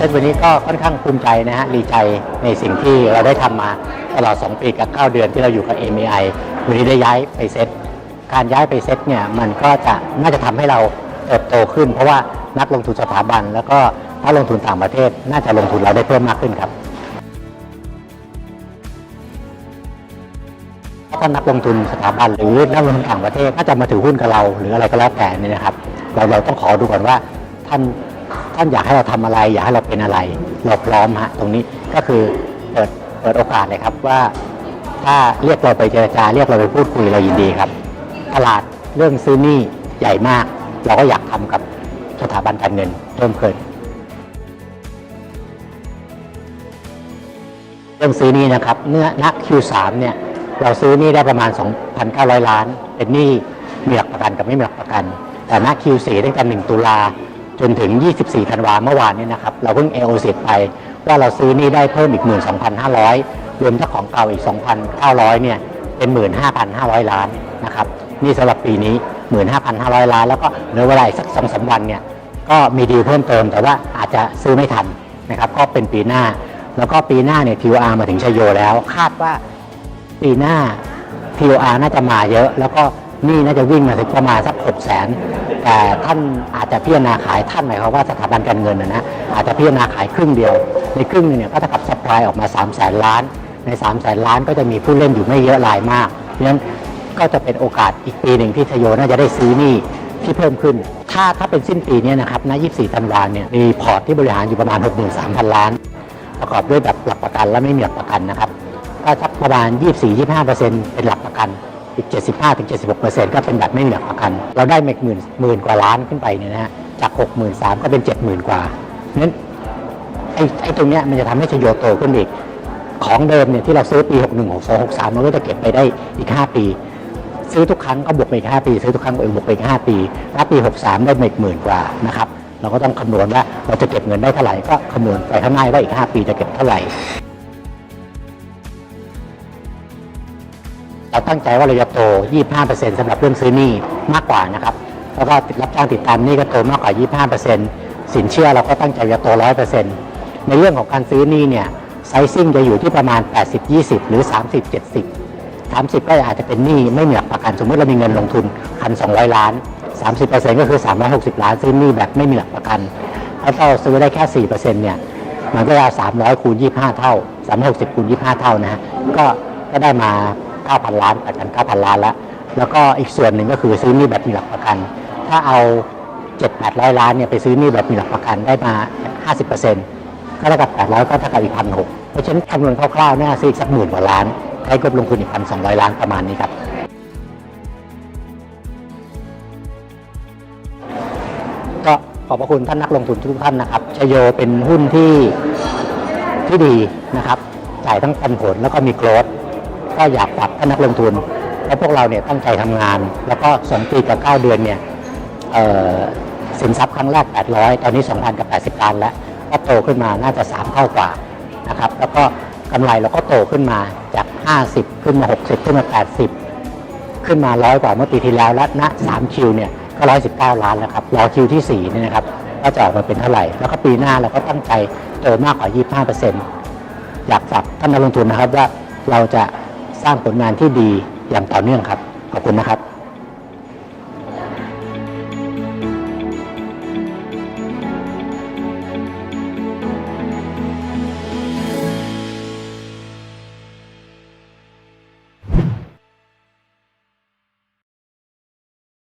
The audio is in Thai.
ซตวันนี้ก็ค่อนข้างภูมิใจนะฮะดีใจในสิ่งที่เราได้ทำมาตลอด 2 ปีกับ 9 เดือนที่เราอยู่กับ MAI วันนี้ได้ย้ายไปเซตการย้ายไปเซตเนี่ยมันก็จะน่าจะทำให้เราเติบโตขึ้น เพราะว่านักลงทุนสถาบัน แล้วก็นักลงทุนต่างประเทศ น่าจะลงทุนเราได้เพิ่มมากขึ้นครับถ้านักลงทุนสถาบันหรือนักลงทุนต่างประเทศถ้าจะมาถือหุ้นกับเราหรืออะไรก็แล้วแต่นี่นะครับ เราเราต้องขอดูก่อนว่าท่าน ท่านอยากให้เราทำอะไร อยากให้เราเป็นอะไร เราพร้อมฮะตรงนี้ก็คือเปิดเปิดโอกาสเลยครับว่า ถ้าเรียกเราไปเจรจาเรียกเราไปพูดคุยเรายินดีครับ ตลาดเรื่องซื้อนี้ใหญ่มาก เราก็อยากทำกับสถาบันการเงินเพิ่มขึ้นเรื่องซื้อนี้นะครับเนื้อณ Q3 เนี่ยเราซื้อนี้ได้ประมาณ 2,900 ล้าน เป็นหนี้มีหลักประกันกับไม่มีหลักประกัน แต่ณ Q4 ตั้งแต่ 1 ตุลา จนถึง 24 ธันวาเมื่อวานนี้นะครับ เราเพิ่ง AOC ไปว่าเราซื้อนี้ได้เพิ่มอีก 12,500 รวมเจ้าของเก่าอีก 2,900 เนี่ย เป็น 15,500 ล้านนะครับ นี่สำหรับปีนี้ 15,500 ล้าน แล้วก็เหลือเวลาอีกสักสองสามวันเนี่ย ก็มีดีลเพิ่มเติม แต่ว่าอาจจะซื้อไม่ทันนะครับ ก็เป็นปีหน้า แล้วก็ปีหน้าเนี่ย TOR มาถึงชยโยแล้ว คาดว่าปีหน้า TOR น่าจะมาเยอะ แล้วก็ นี่น่าจะวิ่งมาถึงประมาณสัก6 0แสนแต่ท่านอาจจะพิจารณาขายท่านหมายความว่าสถาบันการเงินนะนะอาจจะพิจารณาขายครึ่งเดียว ในครึ่งนึงเนี่ยก็เท่ากับสปายออกมา3 0 0แสนล้าน ใน3 0 0แสนล้านก็จะมีผู้เล่นอยู่ไม่เยอะรายมากเพราะฉะนั้นก็จะเป็นโอกาสอีกปีหนึ่งที่ชโยน่าจะได้ซื้อนี่ที่เพิ่มขึ้น ถ้าถ้าเป็นสิ้นปีเนี้นะครับณ24ธันวาเนี่ยมีพอร์ตที่บริหารอยู่ประมาณ 63,000 ล้าน ประกอบด้วยแบบหลักประกันและไม่มีหลักประกันนะครับก็สักประมาณ 24-25%เป็นหลักประกัน อีก 75-76%ก็เป็นแบบไม่มีหลักประกัน เราได้เมกหมื่นหมื่นกว่าล้านขึ้นไปเนี่ยนะฮะจาก 63,000ก็เป็น 70,000 กว่าเพราะฉะนั้นไอ้ไอ้ตรงเนี้ยมันจะทำให้ชโยโตขึ้นอีก ของเดิมเนี่ยที่เราซื้อปี 61 62 63มันก็จะเก็บไปได้อีก 5 ปี ซื้อทุกครั้งก็บวกไปอีก 5 ปี ซื้อทุกครั้งก็บวกไปอีก 5 ปีถ้าปี 63 ได้เมกหมื่นกว่านะครับเราก็ต้องคำนวณว่าเราจะเก็บเงินได้เท่าไหร่ก็คำนวณไปข้างหน้าว่าอีก 5 ปีจะเก็บเท่าไหร่ เราตั้งใจว่าเราจะโต 25%สำหรับเรื่องซื้อหนี้มากกว่านะครับ แล้วก็รับจ้างติดตามหนี้ก็โตมากกว่า 25%สินเชื่อเราก็ตั้งใจจะโต 100%ในเรื่องของการซื้อหนี้เนี่ยไซซิ่งจะอยู่ที่ประมาณ 80-20 หรือ 30-70 30 ก็อาจจะเป็นหนี้ไม่มีหลักประกันสมมติเรามีเงินลงทุน1,200ล้าน 30%ก็คือ 360 ล้านซื้อหนี้แบบไม่มีหลักประกันถ้าเราซื้อได้แค่4%เนี่ยมันก็จะ300คูณ25 เท่า 360คูณ25 เท่านะก็ก็ได้มา 9,000ล้านประกัน9,000ล้านแล้ว แล้วก็อีกส่วนหนึ่งก็คือซื้อนี้แบบมีหลักประกัน ถ้าเอา7-800ล้านเนี่ยไปซื้อนี้แบบมีหลักประกันได้มา50%ก็เท่ากับ800ก็เท่ากับอีก1,600เพราะฉะนั้นคำนวณคร่าวๆน่าซื้ออีกสักหมื่นกว่าล้านใช้งบลงทุนอีก1,200ล้านประมาณนี้ครับก็ขอบพระคุณท่านนักลงทุนทุกท่านนะครับชโยเป็นหุ้นที่ที่ดีนะครับ จ่ายทั้งปันผลแล้วก็มีโกรด ก็อยากฝากท่านนักลงทุนและพวกเราเนี่ยตั้งใจทำงาน แล้วก็สองปีกับเก้าเดือนเนี่ยสินทรัพย์ครั้งแรก 800 ตอนนี้ 2,000 กับ 80 ล้านแล้ว ก็โตขึ้นมาน่าจะ 3 เท่ากว่านะครับ แล้วก็กำไรเราก็โตขึ้นมาจาก 50 ขึ้นมา 60 ขึ้นมา 80 ขึ้นมาร้อยกว่าเมื่อปีที่แล้วและณ3คิวเนี่ยก็ร้อยสิบเก้าล้านแล้วครับ รอคิวที่ 4 เนี่ยนะครับ ก็จะออกมาเป็นเท่าไหร่ แล้วก็ปีหน้าเราก็ตั้งใจโตมากกว่า 25เปอร์เซ็นต์อยากฝากท่านนักลงทุนนะครับว่าเราจะ สร้างผลงานที่ดีอย่างต่อเนื่องครับ ขอบคุณนะครับ